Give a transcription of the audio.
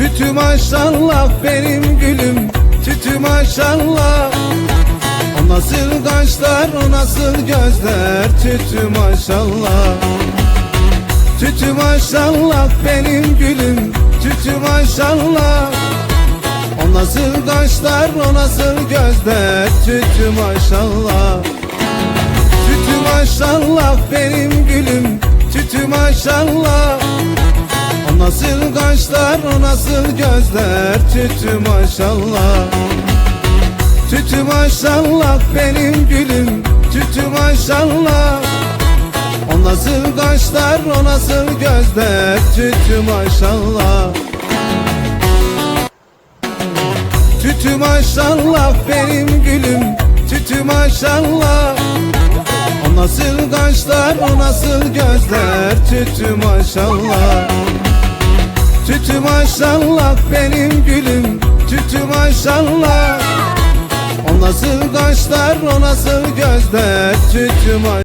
Tütü maşallah benim gülüm Tütü maşallah O nasıl kaşlar o nasıl gözler Tütü maşallah Tütü maşallah benim gülüm Tütü maşallah O nasıl kaşlar o nasıl gözler Tütü maşallah Tütü maşallah benim gülüm Tütü maşallah kaşlar nasıl gözler? Tütü maşallah. Tütü maşallah benim gülüm. Tütü maşallah. O nasıl kaşlar o nasıl gözler? Tütü maşallah. Tütü maşallah benim gülüm. Tütü maşallah. O nasıl kaşlar o nasıl gözler? Tütü maşallah Tütü maşallah benim gülüm Tütü maşallah. O nasıl kaşlar o nasıl gözler Tütü maşallah